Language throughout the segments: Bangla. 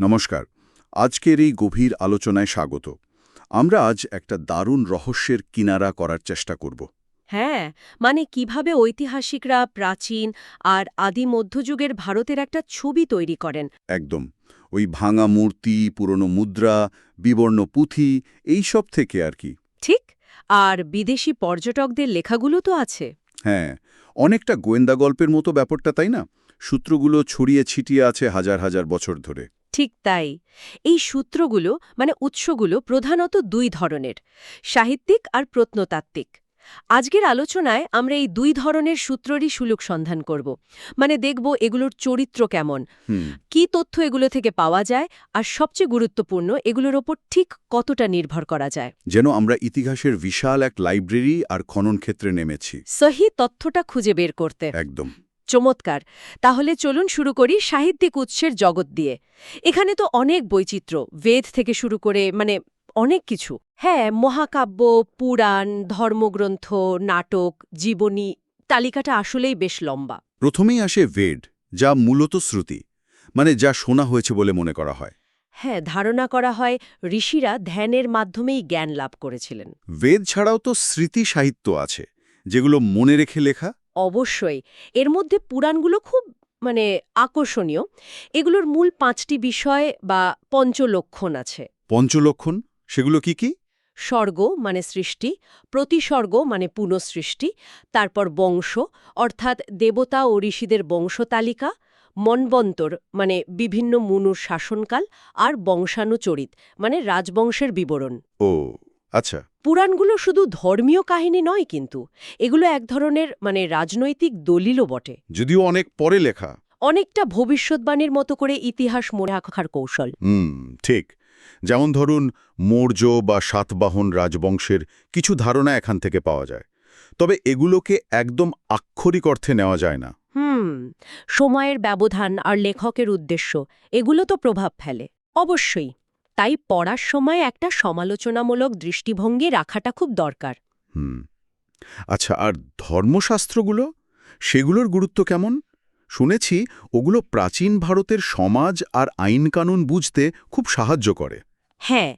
নমস্কার। আজকের এই গভীর আলোচনায় স্বাগত। আমরা আজ একটা দারুণ রহস্যের কিনারা করার চেষ্টা করব। হ্যাঁ মানে কীভাবে ঐতিহাসিকরা প্রাচীন আর আদি মধ্যযুগের ভারতের একটা ছবি তৈরি করেন। একদম। ওই ভাঙা মূর্তি পুরনো মুদ্রা বিবর্ণ পুঁথি এই সব থেকে আর কি। ঠিক? আর বিদেশি পর্যটকদের লেখাগুলো তো আছে। হ্যাঁ অনেকটা গোয়েন্দা গল্পের মতো ব্যাপারটা তাই না? সূত্রগুলো ছড়িয়ে ছিটিয়ে আছে হাজার হাজার বছর ধরে। ঠিক তাই। এই সূত্রগুলো মানে উৎসগুলো প্রধানত দুই ধরনের সাহিত্যিক আর প্রত্নতাত্ত্বিক। আজকের আলোচনায় আমরা এই দুই ধরনের সূত্ররই সুলুক সন্ধান করব। মানে দেখব এগুলোর চরিত্র কেমন কি তথ্য এগুলো থেকে পাওয়া যায় আর সবচেয়ে গুরুত্বপূর্ণ এগুলোর ওপর ঠিক কতটা নির্ভর করা যায়। যেন আমরা ইতিহাসের বিশাল এক লাইব্রেরি আর খনন ক্ষেত্রে নেমেছি। সহি তথ্যটা খুঁজে বের করতে। একদম। চমৎকার। তাহলে চলুন শুরু করি সাহিত্যিক উৎসের জগৎ দিয়ে। এখানে তো অনেক বৈচিত্র্য বেদ থেকে শুরু করে মানে অনেক কিছু। হ্যাঁ মহাকাব্য পুরাণ ধর্মগ্রন্থ নাটক জীবনী তালিকাটা আসলেই বেশ লম্বা। প্রথমেই আসে ভেড যা মূলত শ্রুতি মানে যা শোনা হয়েছে বলে মনে করা হয়। হ্যাঁ ধারণা করা হয় ঋষিরা ধ্যানের মাধ্যমেই জ্ঞান লাভ করেছিলেন। বেদ ছাড়াও তো স্মৃতি সাহিত্য আছে যেগুলো মনে রেখে লেখা অবশ্যই। এর মধ্যে পুরাণগুলো খুব মানে আকর্ষণীয়। এগুলোর মূল পাঁচটি বিষয় বা পঞ্চলক্ষণ আছে। পঞ্চলক্ষণ? সেগুলো কি কি? স্বর্গ মানে সৃষ্টি প্রতিসর্গ মানে পুনঃসৃষ্টি তারপর বংশ অর্থাৎ দেবতা ও ঋষিদের বংশতালিকা মনবন্তর মানে বিভিন্ন মুনুর শাসনকাল আর বংশানুচরিত মানে রাজবংশের বিবরণ। ও আচ্ছা। পুরাণগুলো শুধু ধর্মীয় কাহিনী নয় কিন্তু এগুলো এক ধরনের মানে রাজনৈতিক দলিলও বটে। যদিও অনেক পরে লেখা। অনেকটা ভবিষ্যৎবাণীর মতো করে ইতিহাস মনে রাখার কৌশল। হুম ঠিক। যেমন ধরুন মৌর্য বা সাতবাহন রাজবংশের কিছু ধারণা এখান থেকে পাওয়া যায়। তবে এগুলোকে একদম আক্ষরিক অর্থে নেওয়া যায় না। হুম সময়ের ব্যবধান আর লেখকের উদ্দেশ্য এগুলো তো প্রভাব ফেলে। অবশ্যই তাই পড়ার সময় একটা সমালোচনামূলক দৃষ্টিভঙ্গি রাখাটা খুব দরকার। হুম। আচ্ছা আর ধর্মশাস্ত্রগুলো? সেগুলোর গুরুত্ব কেমন? শুনেছি ওগুলো প্রাচীন ভারতের সমাজ আর আইনকানুন বুঝতে খুব সাহায্য করে। হ্যাঁ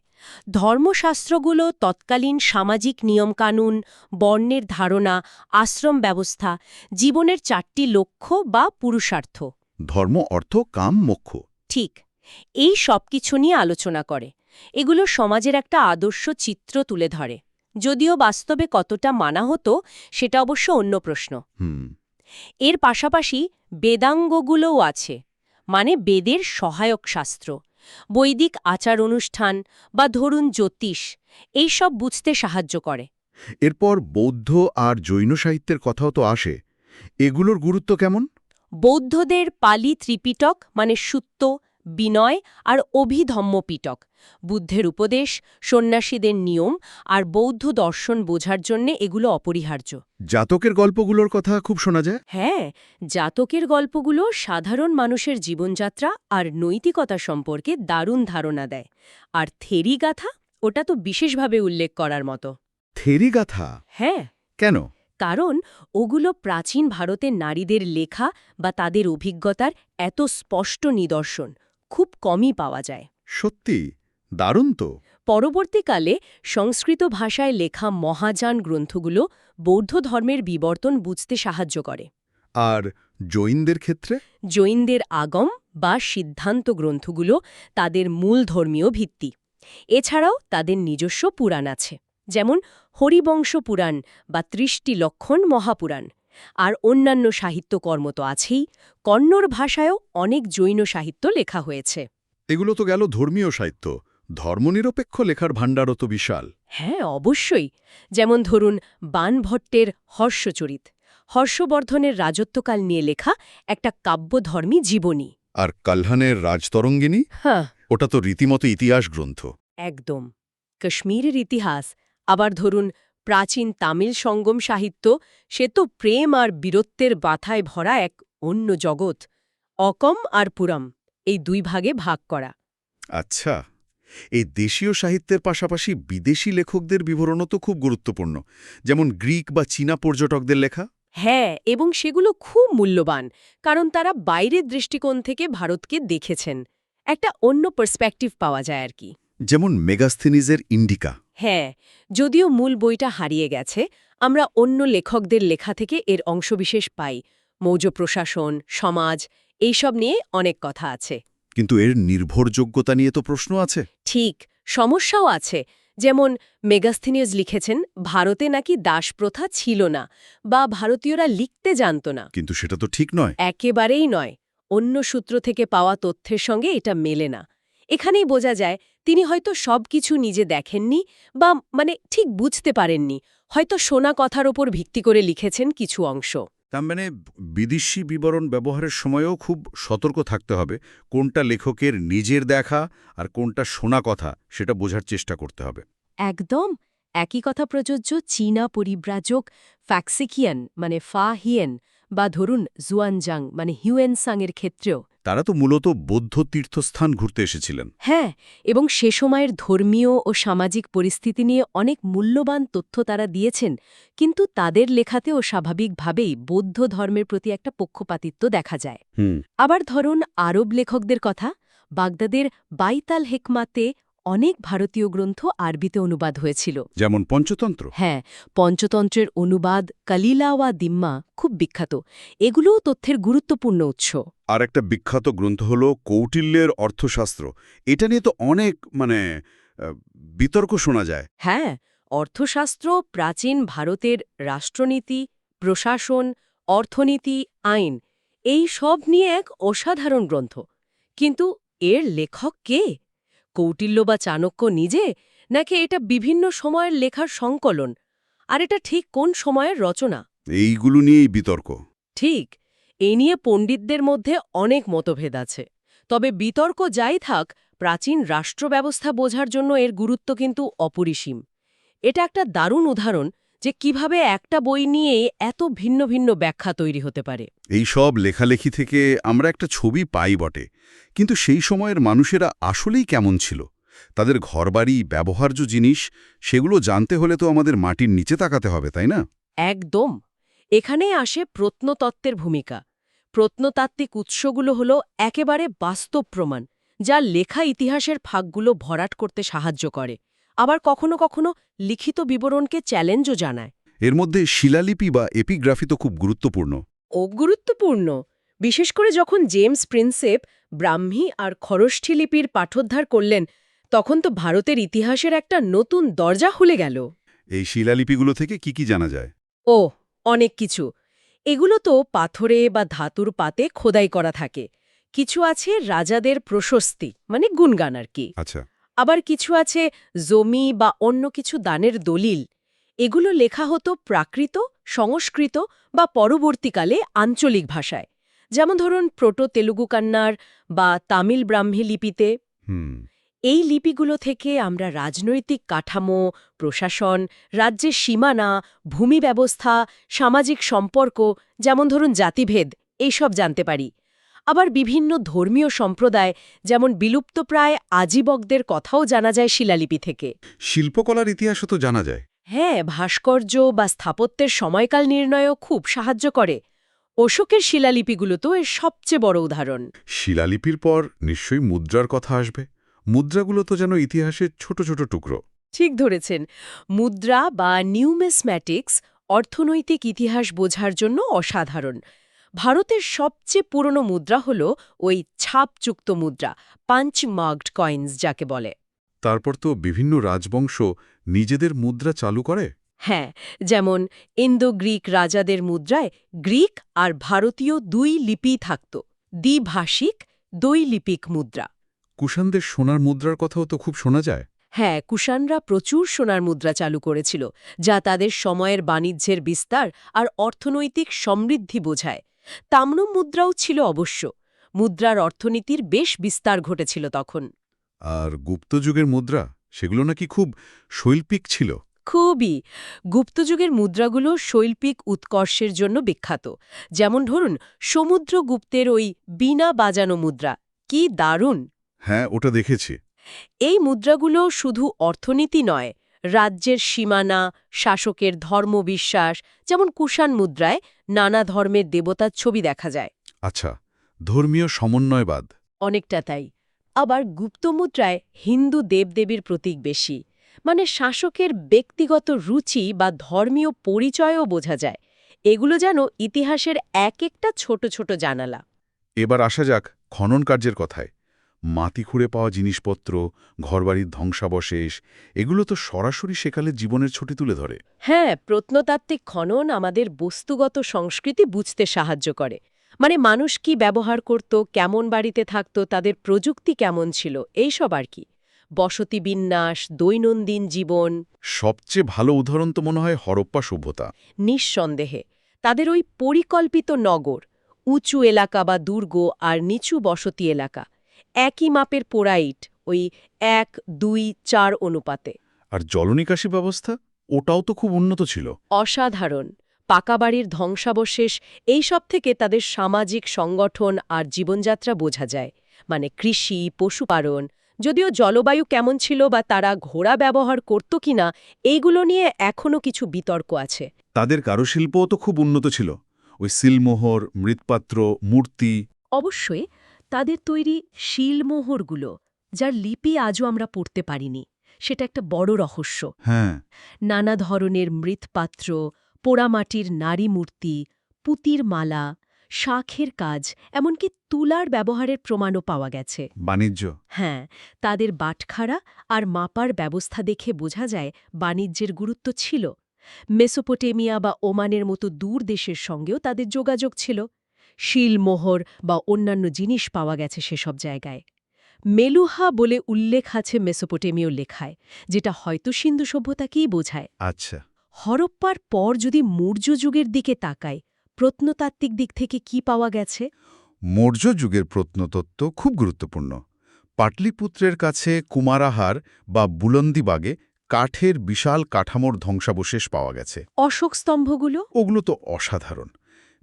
ধর্মশাস্ত্রগুলো তৎকালীন সামাজিক নিয়মকানুন বর্ণের ধারণা আশ্রম ব্যবস্থা জীবনের চারটি লক্ষ্য বা পুরুষার্থ। ধর্ম অর্থ কাম মোক্ষ। ঠিক। এই সব কিছু নিয়ে আলোচনা করে। এগুলো সমাজের একটা আদর্শ চিত্র তুলে ধরে। যদিও বাস্তবে কতটা মানা হতো সেটা অবশ্য অন্য প্রশ্ন। এর পাশাপাশি বেদাঙ্গগুলোও আছে মানে বেদের সহায়ক শাস্ত্র। বৈদিক আচার অনুষ্ঠান বা ধরুন জ্যোতিষ এই সব বুঝতে সাহায্য করে। এরপর বৌদ্ধ আর জৈন সাহিত্যের কথাও তো আসে। এগুলোর গুরুত্ব কেমন? বৌদ্ধদের পালি ত্রিপিটক মানে সুত্ত বিনয় আর অভিধম্মপিটক বুদ্ধের উপদেশ সন্ন্যাসীদের নিয়ম আর বৌদ্ধ দর্শন বোঝার জন্যে এগুলো অপরিহার্য। জাতকের গল্পগুলোর কথা খুব শোনা যায়? হ্যাঁ জাতকের গল্পগুলো সাধারণ মানুষের জীবনযাত্রা আর নৈতিকতা সম্পর্কে দারুণ ধারণা দেয়। আর থেরি গাথা ওটা তো বিশেষভাবে উল্লেখ করার মতো। থেরিগাথা হ্যাঁ। কেন? কারণ ওগুলো প্রাচীন ভারতের নারীদের লেখা বা তাদের অভিজ্ঞতার এত স্পষ্ট নিদর্শন। খুব কমই পাওয়া যায়। সত্যি? দারুণ তো। পরবর্তীকালে সংস্কৃত ভাষায় লেখা মহাযান গ্রন্থগুলো বৌদ্ধ ধর্মের বিবর্তন বুঝতে সাহায্য করে। আর জৈনদের ক্ষেত্রে? জৈনদের আগম বা সিদ্ধান্ত গ্রন্থগুলো তাদের মূল ধর্মীয় ভিত্তি। এছাড়াও তাদের নিজস্ব পুরাণ আছে যেমন হরিবংশ পুরাণ বা ত্রিশটি লক্ষণ মহাপুরাণ। আর অন্যান্য সাহিত্যকর্ম তো আছেই কন্নড় ভাষায়ও অনেক জৈন সাহিত্য লেখা হয়েছে। এগুলো তো গেল ধর্মীয় সাহিত্য ধর্মনিরপেক্ষ লেখার ভাণ্ডারও তো বিশাল। হ্যাঁ অবশ্যই। যেমন ধরুন বানভট্টের হর্ষচরিত হর্ষবর্ধনের রাজত্বকাল নিয়ে লেখা একটা কাব্যধর্মী জীবনী। আর কাল্হানের রাজতরঙ্গিনী? হ্যাঁ। ওটা তো রীতিমতো ইতিহাস গ্রন্থ। একদম। কাশ্মীরের ইতিহাস। আবার ধরুন প্রাচীন তামিল সঙ্গম সাহিত্য সে তো প্রেম আর বীরত্বের বাথায় ভরা এক অন্য জগৎ। অকম আর পুরম এই দুই ভাগে ভাগ করা। আচ্ছা এই দেশীয় সাহিত্যের পাশাপাশি বিদেশি লেখকদের বিবরণও তো খুব গুরুত্বপূর্ণ যেমন গ্রিক বা চীনা পর্যটকদের লেখা। হ্যাঁ এবং সেগুলো খুব মূল্যবান কারণ তারা বাইরের দৃষ্টিকোণ থেকে ভারতকে দেখেছেন। একটা অন্য পার্সপেক্টিভ পাওয়া যায় আর কি। যেমন মেগাস্থিনিজের ইন্ডিকা। হ্যাঁ যদিও মূল বইটা হারিয়ে গেছে আমরা অন্য লেখকদের লেখা থেকে এর অংশবিশেষ পাই। মৌজ প্রশাসন সমাজ এইসব নিয়ে অনেক কথা আছে। কিন্তু এর নির্ভরযোগ্যতা নিয়ে তো প্রশ্ন আছে। ঠিক সমস্যাও আছে। যেমন মেগাস্থিনিয়াস লিখেছেন ভারতে নাকি দাসপ্রথা ছিল না বা ভারতীয়রা লিখতে জানত না। কিন্তু সেটা তো ঠিক নয়। একেবারেই নয়। অন্য সূত্র থেকে পাওয়া তথ্যের সঙ্গে এটা মেলে না। এখানেই বোঝা যায় তিনি হয়তো সবকিছু নিজে দেখেননি বা মানে ঠিক বুঝতে পারেননি হয়তো শোনা কথার ওপর ভিত্তি করে লিখেছেন কিছু অংশ। তার মানে বিদেশি বিবরণ ব্যবহারের সময়ও খুব সতর্ক থাকতে হবে কোনটা লেখকের নিজের দেখা আর কোনটা শোনা কথা সেটা বোঝার চেষ্টা করতে হবে। একদম একই কথা প্রযোজ্য চীনা পরিব্রাজক ফ্যাক্সিকিয়ান মানে ফা হিয়েন বা ধরুন জুয়ানজাং মানে হিউয়েনসাংয়ের ক্ষেত্রেও। তারা তো মূলত বৌদ্ধ তীর্থস্থান ঘুরতে এসেছিলেন। হ্যাঁ এবং সে সময়ের ধর্মীয় ও সামাজিক পরিস্থিতি নিয়ে অনেক মূল্যবান তথ্য তারা দিয়েছেন কিন্তু তাদের লেখাতেও স্বাভাবিকভাবেই বৌদ্ধ ধর্মের প্রতি একটা পক্ষপাতিত্ব দেখা যায়। আবার ধরুন আরব লেখকদের কথা বাগদাদের বাইতাল হেকমাতে অনেক ভারতীয় গ্রন্থ আরবিতে অনুবাদ হয়েছিল। যেমন পঞ্চতন্ত্র। হ্যাঁ পঞ্চতন্ত্রের অনুবাদ কালিলা ওয়া দিম্মা খুব বিখ্যাত। এগুলোও তথ্যের গুরুত্বপূর্ণ উৎস। আর একটা বিখ্যাত গ্রন্থ হল কৌটিল্যের অর্থশাস্ত্র। এটা নিয়ে তো অনেক মানে বিতর্ক শোনা যায়। হ্যাঁ অর্থশাস্ত্র প্রাচীন ভারতের রাষ্ট্রনীতি প্রশাসন অর্থনীতি আইন এই সব নিয়ে এক অসাধারণ গ্রন্থ। কিন্তু এর লেখক কে? কৌটিল্য বা চাণক্য নিজে নাকি এটা বিভিন্ন সময়ের লেখার সংকলন? আর এটা ঠিক কোন সময়ের রচনা? এইগুলো নিয়েই বিতর্ক। ঠিক এ নিয়ে পণ্ডিতদের মধ্যে অনেক মতভেদ আছে। তবে বিতর্ক যাই থাক প্রাচীন রাষ্ট্র ব্যবস্থা বোঝার জন্য এর গুরুত্ব কিন্তু অপরিসীম। এটা একটা দারুণ উদাহরণ যে কীভাবে একটা বই নিয়ে এত ভিন্ন ভিন্ন ব্যাখ্যা তৈরি হতে পারে। এই সব লেখালেখি থেকে আমরা একটা ছবি পাই বটে কিন্তু সেই সময়ের মানুষেরা আসলেই কেমন ছিল? তাদের ঘরবাড়ি ব্যবহার্য জিনিস সেগুলো জানতে হলে তো আমাদের মাটির নিচে তাকাতে হবে তাই না? একদম। এখানে আসে প্রত্নতত্ত্বের ভূমিকা। প্রত্নতাত্ত্বিক উৎসগুলো হল একেবারে বাস্তব প্রমাণ যা লেখা ইতিহাসের ফাঁকগুলো ভরাট করতে সাহায্য করে। আবার কখনো কখনো লিখিত বিবরণকে চ্যালেঞ্জও জানায়। এর মধ্যে শিলালিপি বা এপিগ্রাফি তো খুব গুরুত্বপূর্ণ। ও গুরুত্বপূর্ণ। বিশেষ করে যখন জেমস প্রিন্সেপ ব্রাহ্মী আর খরষ্ঠী লিপির পাঠোদ্ধার করলেন তখন তো ভারতের ইতিহাসের একটা নতুন দরজা খুলে গেল। এই শিলালিপিগুলো থেকে কি কি জানা যায়? ও অনেক কিছু। এগুলো তো পাথরে বা ধাতুর পাতে খোদাই করা থাকে। কিছু আছে রাজাদের প্রশস্তি মানে গুণগান আর কি। আচ্ছা। আবার কিছু আছে জমি বা অন্য কিছু দানের দলিল। এগুলো লেখা হতো প্রাকৃত সংস্কৃত বা পরবর্তীকালে আঞ্চলিক ভাষায়। যেমন ধরুন প্রোটো তেলুগু কান্নার বা তামিল ব্রাহ্মী লিপিতে। এই লিপিগুলো থেকে আমরা রাজনৈতিক কাঠামো প্রশাসন রাজ্যের সীমানা ভূমি ব্যবস্থা সামাজিক সম্পর্ক যেমন ধরুন জাতিভেদ এইসব জানতে পারি। আবার বিভিন্ন ধর্মীয় সম্প্রদায় যেমন বিলুপ্তপ্রায় আজীবকদের কথাও জানা যায় শিলালিপি থেকে। শিল্পকলার ইতিহাসও তো জানা যায়। হ্যাঁ ভাস্কর্য বা স্থাপত্যের সময়কাল নির্ণয়ও খুব সাহায্য করে। অশোকের শিলালিপিগুলো তো এর সবচেয়ে বড় উদাহরণ। শিলালিপির পর নিশ্চয়ই মুদ্রার কথা আসবে। মুদ্রাগুলো তো যেন ইতিহাসের ছোট ছোট টুকরো। ঠিক ধরেছেন। মুদ্রা বা নিউমেসম্যাটিক্স অর্থনৈতিক ইতিহাস বোঝার জন্য অসাধারণ। ভারতের সবচেয়ে পুরনো মুদ্রা হল ওই ছাপযুক্ত মুদ্রা পাঞ্চ মার্কড কয়েন্স যাকে বলে। তারপর তো বিভিন্ন রাজবংশ নিজেদের মুদ্রা চালু করে? হ্যাঁ যেমন ইন্দো গ্রিক রাজাদের মুদ্রায় গ্রিক আর ভারতীয় দুই লিপি থাকত দ্বিভাষিক দৈলিপিক মুদ্রা। কুষাণদের সোনার মুদ্রার কথাও তো খুব শোনা যায়। হ্যাঁ কুষাণরা প্রচুর সোনার মুদ্রা চালু করেছিল যা তাদের সময়ের বাণিজ্যের বিস্তার আর অর্থনৈতিক সমৃদ্ধি বোঝায়। তাম্র মুদ্রাও ছিল অবশ্য। মুদ্রার অর্থনীতির বেশ বিস্তার ঘটেছিল তখন। আর গুপ্তযুগের মুদ্রা? সেগুলো নাকি খুব শৈল্পিক ছিল। খুবই। গুপ্তযুগের মুদ্রাগুলো শৈল্পিক উৎকর্ষের জন্য বিখ্যাত। যেমন ধরুন সমুদ্রগুপ্তের ওই বিনা বাজানো মুদ্রা। কি দারুণ! হ্যাঁ ওটা দেখেছি। এই মুদ্রাগুলো শুধু অর্থনীতি নয় রাজ্যের সীমানা শাসকের ধর্মবিশ্বাস যেমন কুষাণ মুদ্রায় নানা ধর্মের দেবতার ছবি দেখা যায়। আচ্ছা ধর্মীয় সমন্বয়বাদ। অনেকটা তাই। আবার গুপ্তমুদ্রায় হিন্দু দেবদেবীর প্রতীক বেশি। মানে শাসকের ব্যক্তিগত রুচি বা ধর্মীয় পরিচয়ও বোঝা যায়। এগুলো যেন ইতিহাসের এক একটা ছোট ছোট জানালা। এবার আসা যাক খনন কার্যের কথায়। মাটি খুঁড়ে পাওয়া জিনিসপত্র ঘরবাড়ির ধ্বংসাবশেষ এগুলো তো সরাসরি সেকালের জীবনের ছুটি তুলে ধরে। হ্যাঁ প্রত্নতাত্ত্বিক খনন আমাদের বস্তুগত সংস্কৃতি বুঝতে সাহায্য করে। মানে মানুষ কি ব্যবহার করত কেমন বাড়িতে থাকত তাদের প্রযুক্তি কেমন ছিল এইসব আর কি। বসতি বিন্যাস দৈনন্দিন জীবন। সবচেয়ে ভালো উদাহরণ তো মনে হয় হরপ্পা সভ্যতা। নিঃসন্দেহে। তাদের ওই পরিকল্পিত নগর উঁচু এলাকা বা দুর্গ আর নিচু বসতি এলাকা। একই মাপের পোড়াইট ওই এক দুই চার অনুপাতে। আর জলনিকাশি ব্যবস্থা? ওটাও তো খুব উন্নত ছিল। অসাধারণ। পাকা বাড়ির ধ্বংসাবশেষ এইসব থেকে তাদের সামাজিক সংগঠন আর জীবনযাত্রা বোঝা যায়। মানে কৃষি পশুপালন যদিও জলবায়ু কেমন ছিল বা তারা ঘোড়া ব্যবহার করত কিনা এইগুলো নিয়ে এখনও কিছু বিতর্ক আছে। তাদের কারুশিল্পও তো খুব উন্নত ছিল। ওই সিলমোহর মৃৎপাত্র মূর্তি। অবশ্যই তাদের তৈরি শিলমোহরগুলো যার লিপি আজও আমরা পড়তে পারিনি। সেটা একটা বড় রহস্য। হ্যাঁ। নানা ধরনের মৃৎপাত্র পোড়ামাটির নারী মূর্তি পুতির মালা শাখের কাজ এমনকি তুলার ব্যবহারের প্রমাণও পাওয়া গেছে। বাণিজ্য। হ্যাঁ তাদের বাটখারা আর মাপার ব্যবস্থা দেখে বোঝা যায় বাণিজ্যের গুরুত্ব ছিল। মেসোপোটেমিয়া বা ওমানের মতো দূর দেশের সঙ্গেও তাদের যোগাযোগ ছিল। শিলমোহর বা অন্যান্য জিনিস পাওয়া গেছে সেসব জায়গায়। মেলুহা বলে উল্লেখ আছে মেসোপোটেমীয় লেখায় যেটা হয়তো সিন্ধু সভ্যতাকেই বোঝায়। আচ্ছা। হরপ্পার পর যদি মৌর্য যুগের দিকে তাকায় প্রত্নতাত্ত্বিক দিক থেকে কি পাওয়া গেছে? মৌর্য যুগের প্রত্নতত্ত্ব খুব গুরুত্বপূর্ণ। পাটলিপুত্রের কাছে কুমারাহার বা বুলন্দিবাগে কাঠের বিশাল কাঠামোর ধ্বংসাবশেষ পাওয়া গেছে। অশোক স্তম্ভগুলো? ওগুলো তো অসাধারণ।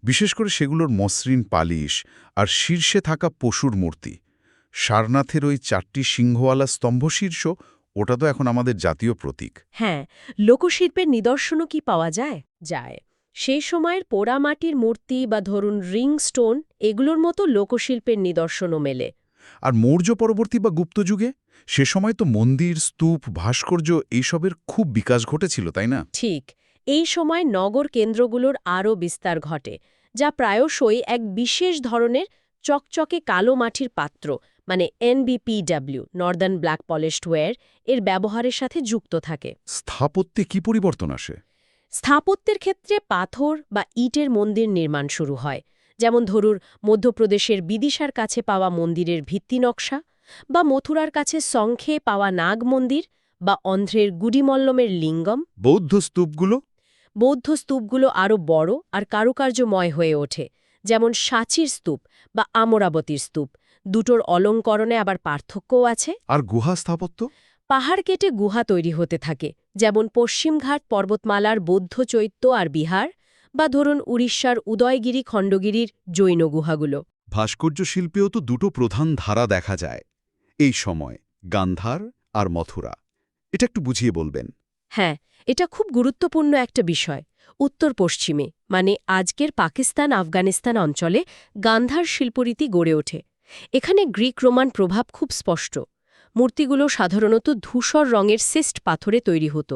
বিশেষ করে সেগুলোর মসৃণ পালিশ আর শীর্ষে থাকা পশুর মূর্তি। সারনাথের ওই চারটি সিংহওয়ালা স্তম্ভশীর্ষ ওটা তো এখন আমাদের জাতীয় প্রতীক। হ্যাঁ লোকশিল্পের নিদর্শনও কি পাওয়া যায়? যায়। সেই সময়ের পোড়ামাটির মূর্তি বা ধরুন রিং স্টোন এগুলোর মতো লোকশিল্পের নিদর্শনও মেলে। আর মৌর্য পরবর্তী বা গুপ্ত যুগে? সে সময় তো মন্দির স্তূপ ভাস্কর্য এইসবের খুব বিকাশ ঘটেছিল তাই না? ঠিক। এই সময় নগর কেন্দ্রগুলোর আরও বিস্তার ঘটে। যা প্রায়শই এক বিশেষ ধরনের চকচকে কালো মাটির পাত্র মানে NBPW northern black polished ware এর ব্যবহারের সাথে যুক্ত থাকে। স্থাপত্যে কি পরিবর্তন আসে? স্থাপত্যের ক্ষেত্রে পাথর বা ইটের মন্দির নির্মাণ শুরু হয়। যেমন ধরুন মধ্যপ্রদেশের বিদিশার কাছে পাওয়া মন্দিরের ভিত্তি নকশা বা মথুরার কাছে সংখ্যে পাওয়া নাগ মন্দির বা অন্ধ্রের গুডিমল্লমের লিঙ্গম। বৌদ্ধ স্তূপগুলো বৌদ্ধ স্তূপগুলো আরও বড় আর কারুকার্যময় হয়ে ওঠে যেমন সাচির স্তূপ বা আমরাবতীর স্তূপ। দুটোর অলঙ্করণে আবার পার্থক্যও আছে। আর গুহা স্থাপত্য? পাহাড় কেটে গুহা তৈরি হতে থাকে যেমন পশ্চিমঘাট পর্বতমালার বৌদ্ধ চৈত্য আর বিহার বা ধরুন উড়িষ্যার উদয়গিরি খণ্ডগিরির জৈন গুহাগুলো। ভাস্কর্য শিল্পেও তো দুটো প্রধান ধারা দেখা যায় এই সময় গান্ধার আর মথুরা। এটা একটু বুঝিয়ে বলবেন। হ্যাঁ এটা খুব গুরুত্বপূর্ণ একটা বিষয়। উত্তর পশ্চিমে মানে আজকের পাকিস্তান আফগানিস্তান অঞ্চলে গান্ধার শিল্পরীতি গড়ে ওঠে। এখানে গ্রিক রোমান প্রভাব খুব স্পষ্ট। মূর্তিগুলো সাধারণত ধূসর রঙের সিস্ট পাথরে তৈরি হতো।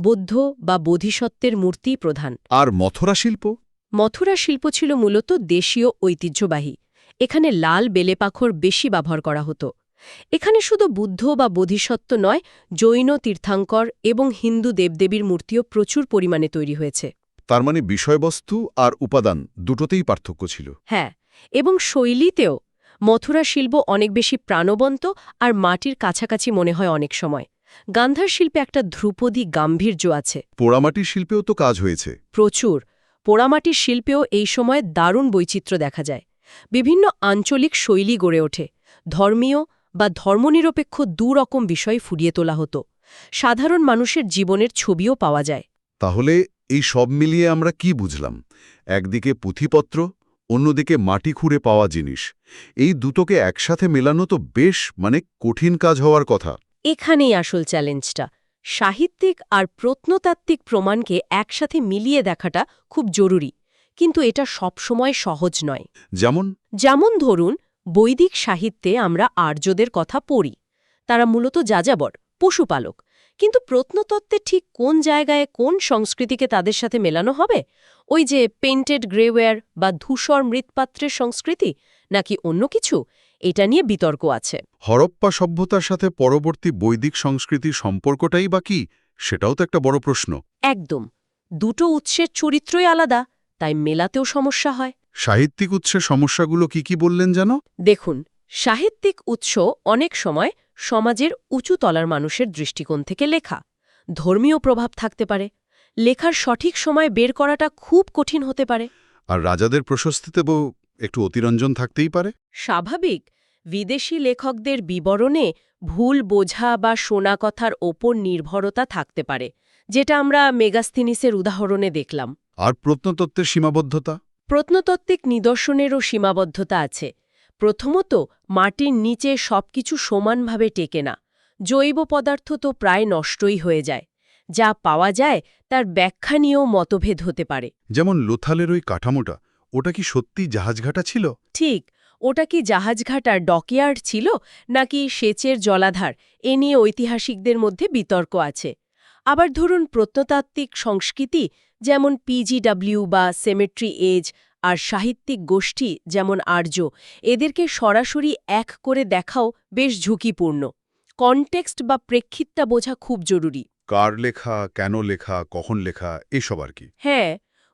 বৌদ্ধ বা বোধিসত্ত্বের মূর্তি প্রধান। আর মথুরা শিল্প? মথুরা শিল্প ছিল মূলত দেশীয় ঐতিহ্যবাহী। এখানে লাল বেলেপাখর বেশি ব্যবহার করা হতো। এখানে শুধু বুদ্ধ বা বোধিসত্ত্ব নয় জৈন তীর্থাঙ্কর এবং হিন্দু দেবদেবীর মূর্তিও প্রচুর পরিমাণে তৈরি হয়েছে। তার মানে বিষয়বস্তু আর উপাদান দুটোতেই পার্থক্য ছিল। হ্যাঁ এবং শৈলীতেও মথুরা শিল্প অনেক বেশি প্রাণবন্ত আর মাটির কাছাকাছি মনে হয় অনেক সময়। গান্ধার শিল্পে একটা ধ্রুপদী গাম্ভীর্য আছে। পোড়ামাটির শিল্পেও তো কাজ হয়েছে। প্রচুর। পোড়ামাটির শিল্পেও এই সময় দারুণ বৈচিত্র্য দেখা যায়। বিভিন্ন আঞ্চলিক শৈলী গড়ে ওঠে। ধর্মীয় বা ধর্মনিরপেক্ষ দুরকম বিষয় ফুরিয়ে তোলা হতো। সাধারণ মানুষের জীবনের ছবিও পাওয়া যায়। তাহলে এই সব মিলিয়ে আমরা কি বুঝলাম? একদিকে পুঁথিপত্র অন্যদিকে মাটি খুঁড়ে পাওয়া জিনিস। এই দুটোকে একসাথে মেলানো তো বেশ মানে কঠিন কাজ হওয়ার কথা। এখানেই আসল চ্যালেঞ্জটা। সাহিত্যিক আর প্রত্নতাত্ত্বিক প্রমাণকে একসাথে মিলিয়ে দেখাটা খুব জরুরি। কিন্তু এটা সবসময় সহজ নয়। যেমন? যেমন ধরুন বৈদিক সাহিত্যে আমরা আর্যদের কথা পড়ি। তারা মূলত যাযাবর পশুপালক। কিন্তু প্রত্নতত্ত্বে ঠিক কোন জায়গায় কোন সংস্কৃতিকে তাদের সাথে মেলানো হবে? ওই যে পেন্টেড গ্রেওয়্যার বা ধূসর মৃৎপাত্রের সংস্কৃতি নাকি অন্য কিছু? এটা নিয়ে বিতর্ক আছে। হরপ্পা সভ্যতার সাথে পরবর্তী বৈদিক সংস্কৃতির সম্পর্কটাই বা কি? সেটাও তো একটা বড় প্রশ্ন। একদম। দুটো উৎসের চরিত্রই আলাদা তাই মেলাতেও সমস্যা হয়। সাহিত্যিক উৎসের সমস্যাগুলো কি কি বললেন যেন? দেখুন সাহিত্যিক উৎস অনেক সময় সমাজের উঁচু তলার মানুষের দৃষ্টিকোণ থেকে লেখা। ধর্মীয় প্রভাব থাকতে পারে। লেখার সঠিক সময় বের করাটা খুব কঠিন হতে পারে। আর রাজাদের প্রশস্তিতেও একটু অতিরঞ্জন থাকতেই পারে? স্বাভাবিক বিদেশি লেখকদের বিবরণে ভুল বোঝা বা শোনা কথার ওপর নির্ভরতা থাকতে পারে যেটা আমরা মেগাস্থিনিসের উদাহরণে দেখলাম। আর প্রত্নতত্ত্বের সীমাবদ্ধতা? প্রত্নতাত্ত্বিক নিদর্শনেরও সীমাবদ্ধতা আছে। প্রথমত মাটির নিচে সবকিছু সমানভাবে টেকে না। জৈব পদার্থ তো প্রায় নষ্টই হয়ে যায়। যা পাওয়া যায় তার ব্যাখ্যা নিয়েও মতভেদ হতে পারে। যেমন লোথালের ওই কাঠামোটা ওটা কি সত্যি জাহাজঘাটা ছিল? ঠিক ওটা কি জাহাজঘাটার ডকইয়ার্ড ছিল নাকি সেচের জলাধার? এ নিয়ে ঐতিহাসিকদের মধ্যে বিতর্ক আছে। আবার ধরুন প্রত্নতাত্ত্বিক সংস্কৃতি যেমন পিজিডব্লিউ বা সেমেট্রি এজ আর সাহিত্যিক গোষ্ঠী যেমন আর্য এদেরকে সরাসরি এক করে দেখাও বেশ ঝুঁকিপূর্ণ। কনটেক্সট বা প্রেক্ষিতটা বোঝা খুব জরুরি। কার লেখা কেন লেখা কখন লেখা এসব আর কি। হ্যাঁ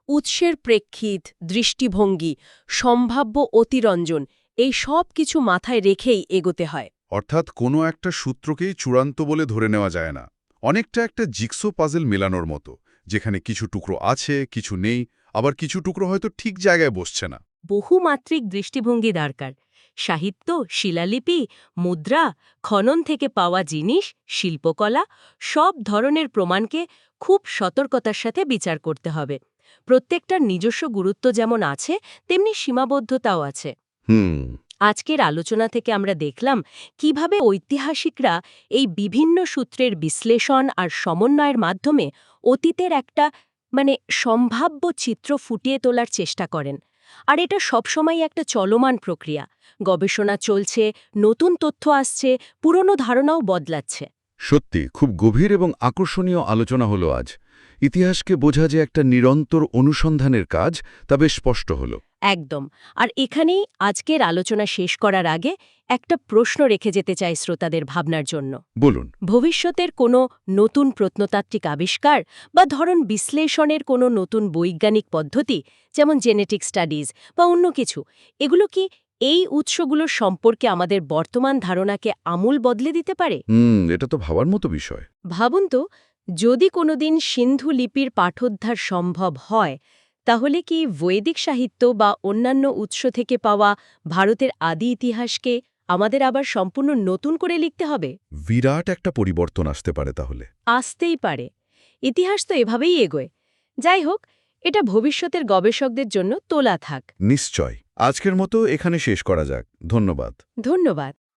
উৎসের প্রেক্ষিত দৃষ্টিভঙ্গি সম্ভাব্য অতিরঞ্জন এই সব কিছু মাথায় রেখেই এগোতে হয়। অর্থাৎ কোনো একটা সূত্রকেই চূড়ান্ত বলে ধরে নেওয়া যায় না। অনেকটা একটা জিক্সো পাজেল মেলানোর মতো। যেখানে কিছু টুকরো আছে কিছু নেই আবার কিছু টুকরো হয়তো ঠিক জায়গায় বসছে না। বহুমাত্রিক দৃষ্টিভঙ্গি দরকার। সাহিত্য শিলালিপি মুদ্রা খনন থেকে পাওয়া জিনিস শিল্পকলা সব ধরনের প্রমাণকে খুব সতর্কতার সাথে বিচার করতে হবে। প্রত্যেকটার নিজস্ব গুরুত্ব যেমন আছে তেমনি সীমাবদ্ধতাও আছে। হুম। আজকের আলোচনা থেকে আমরা দেখলাম কীভাবে ঐতিহাসিকরা এই বিভিন্ন সূত্রের বিশ্লেষণ আর সমন্বয়ের মাধ্যমে অতীতের একটা মানে সম্ভাব্য চিত্র ফুটিয়ে তোলার চেষ্টা করেন। আর এটা সবসময় একটা চলমান প্রক্রিয়া। গবেষণা চলছে, নতুন তথ্য আসছে, পুরনো ধারণাও বদলাচ্ছে। সত্যি, খুব গভীর এবং আকর্ষণীয় আলোচনা হলো আজ। ইতিহাসকে বোঝা যে একটা নিরন্তর অনুসন্ধানের কাজ, তা বেশ স্পষ্ট হলো। একদম। আর এখানেই আজকের আলোচনা শেষ করার আগে একটা প্রশ্ন রেখে যেতে চাই শ্রোতাদের ভাবনার জন্য। বলুন। ভবিষ্যতের কোনো নতুন প্রত্নতাত্ত্বিক আবিষ্কার বা ধরন বিশ্লেষণের কোনো নতুন বৈজ্ঞানিক পদ্ধতি যেমন জেনেটিক স্টাডিজ বা অন্য কিছু এগুলো কি এই উৎসগুলোর সম্পর্কে আমাদের বর্তমান ধারণাকে আমূল বদলে দিতে পারে? এটা তো ভাবার মতো বিষয়। ভাবুন তো যদি কোনোদিন সিন্ধু লিপির পাঠোদ্ধার সম্ভব হয় তাহলে কি বৈদিক সাহিত্য বা অন্যান্য উৎস থেকে পাওয়া ভারতের আদি ইতিহাসকে আমাদের আবার সম্পূর্ণ নতুন করে লিখতে হবে? বিরাট একটা পরিবর্তন আসতে পারে তাহলে। আসতেই পারে। ইতিহাস তো এভাবেই এগোয়। যাই হোক এটা ভবিষ্যতের গবেষকদের জন্য তোলা থাক। নিশ্চয়। আজকের মতো এখানে শেষ করা যাক। ধন্যবাদ। ধন্যবাদ।